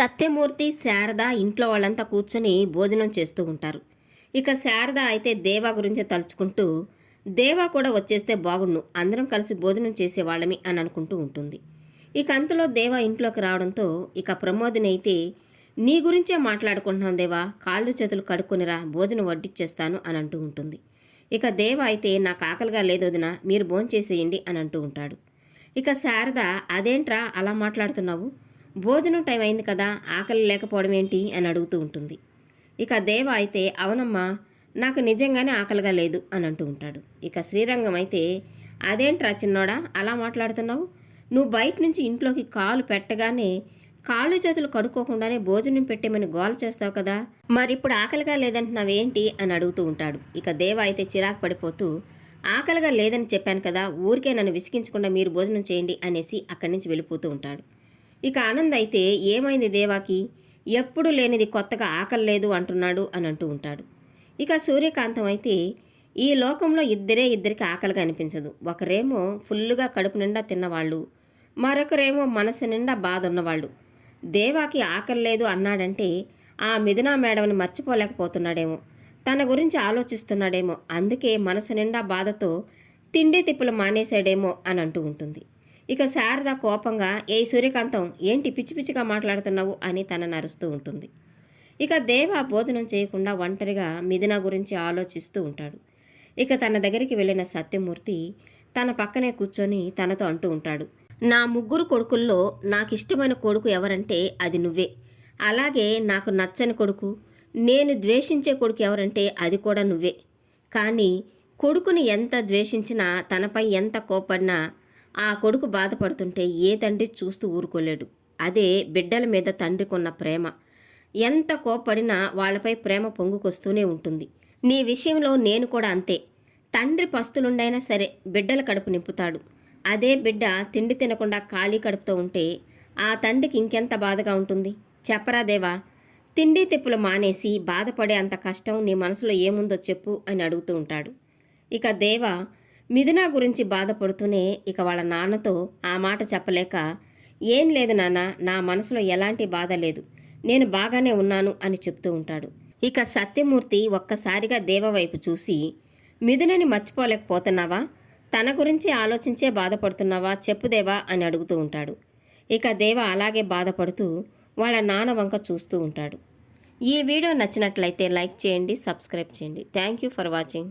సత్యమూర్తి శారద ఇంట్లో వాళ్ళంతా కూర్చొని భోజనం చేస్తూ ఉంటారు. ఇక శారద అయితే దేవా గురించి తలుచుకుంటూ దేవా కూడా వచ్చేస్తే బాగుండు అందరం కలిసి భోజనం చేసేవాళ్ళమి అని అనుకుంటూ ఉంటుంది. ఇక అంతలో దేవా ఇంట్లోకి రావడంతో ఇక ప్రమోదిని అయితే నీ గురించే మాట్లాడుకుంటున్నాం దేవా కాళ్ళు చేతులు కడుక్కునిరా భోజనం వడ్డిచ్చేస్తాను అని అంటూ ఉంటుంది. ఇక దేవ అయితే నాకు ఆకలిగా లేదు వదిన మీరు భోంచేసేయండి అని అంటూ ఉంటాడు. ఇక శారద అదేంట్రా అలా మాట్లాడుతున్నావు? భోజనం టైం అయింది కదా ఆకలి లేకపోవడం ఏంటి అని అడుగుతూ ఉంటుంది. ఇక దేవ అయితే అవునమ్మా నాకు నిజంగానే ఆకలిగా లేదు అని అంటూ ఉంటాడు. ఇక శ్రీరంగం అయితే అదేంట్రా చిన్నోడా అలా మాట్లాడుతున్నావు? నువ్వు బయట నుంచి ఇంట్లోకి కాలు పెట్టగానే కాళ్ళు చేతులు కడుక్కోకుండానే భోజనం పెట్టేమని గోల చేస్తావు కదా మరి ఇప్పుడు ఆకలిగా లేదంటున్నావేంటి అని అడుగుతూ ఉంటాడు. ఇక దేవ అయితే చిరాకు పడిపోతూ ఆకలిగా లేదని చెప్పాను కదా ఊరికే నన్ను విసిగించకుండా మీరు భోజనం చేయండి అనేసి అక్కడి నుంచి వెళ్ళిపోతూ ఉంటాడు. ఇక ఆనంద్ అయితే ఏమైంది దేవాకి? ఎప్పుడు లేనిది కొత్తగా ఆకలి లేదు అంటున్నాడు అని అంటూ ఉంటాడు. ఇక సూర్యకాంతం అయితే ఈ లోకంలో ఇద్దరే ఇద్దరికి ఆకలిగా అనిపించదు. ఒకరేమో ఫుల్లుగా కడుపు నిండా తిన్నవాళ్ళు మరొకరేమో మనసు నిండా బాధ ఉన్నవాళ్ళు దేవాకి ఆకలి లేదు అన్నాడంటే ఆ మిథునా మేడంని మర్చిపోలేకపోతున్నాడేమో. తన గురించి ఆలోచిస్తున్నాడేమో. అందుకే మనసు నిండా బాధతో తిండి తిప్పులు మానేశాడేమో అని అంటూ ఉంటుంది. ఇక శారద కోపంగా ఏ సూర్యకాంతం ఏంటి పిచ్చి పిచ్చిగా మాట్లాడుతున్నావు? అని తన అరుస్తూ ఉంటుంది. ఇక దేవ భోజనం చేయకుండా ఒంటరిగా మిథున గురించి ఆలోచిస్తూ ఉంటాడు. ఇక తన దగ్గరికి వెళ్ళిన సత్యమూర్తి తన పక్కనే కూర్చొని తనతో అంటూ ఉంటాడు నా ముగ్గురు కొడుకుల్లో నాకు ఇష్టమైన కొడుకు ఎవరంటే అది నువ్వే. అలాగే నాకు నచ్చని కొడుకు నేను ద్వేషించే కొడుకు ఎవరంటే అది కూడా నువ్వే. కానీ కొడుకుని ఎంత ద్వేషించినా తనపై ఎంత కోపడినా ఆ కొడుకు బాధపడుతుంటే ఏ తండ్రి చూస్తూ ఊరుకోలేడు. అదే బిడ్డల మీద తండ్రికున్న ప్రేమ. ఎంత కోపడినా వాళ్ళపై ప్రేమ పొంగుకొస్తూనే ఉంటుంది. నీ విషయంలో నేను కూడా అంతే. తండ్రి పస్తులుండైనా సరే బిడ్డల కడుపు నింపుతాడు. అదే బిడ్డ తిండి తినకుండా ఖాళీ కడుపుతో ఉంటే ఆ తండ్రికి ఇంకెంత బాధగా ఉంటుంది? చెప్పరా దేవా? తిండి తిప్పులు మానేసి బాధపడే అంత కష్టం నీ మనసులో ఏముందో చెప్పు అని అడుగుతూ ఉంటాడు. ఇక దేవ మిథునా గురించి బాధపడుతూనే ఇక వాళ్ళ నాన్నతో ఆ మాట చెప్పలేక ఏం లేదు నాన్న నా మనసులో ఎలాంటి బాధ లేదు. నేను బాగానే ఉన్నాను అని చెప్తూ ఉంటాడు. ఇక సత్యమూర్తి ఒక్కసారిగా దేవ వైపు చూసి మిథునని మర్చిపోలేకపోతున్నావా? తన గురించి ఆలోచించే బాధపడుతున్నావా? చెప్పుదేవా అని అడుగుతూ ఉంటాడు. ఇక దేవ అలాగే బాధపడుతూ వాళ్ళ నాన్న వంక చూస్తూ ఉంటాడు. ఈ వీడియో నచ్చినట్లయితే లైక్ చేయండి సబ్స్క్రైబ్ చేయండి. Thank you for watching.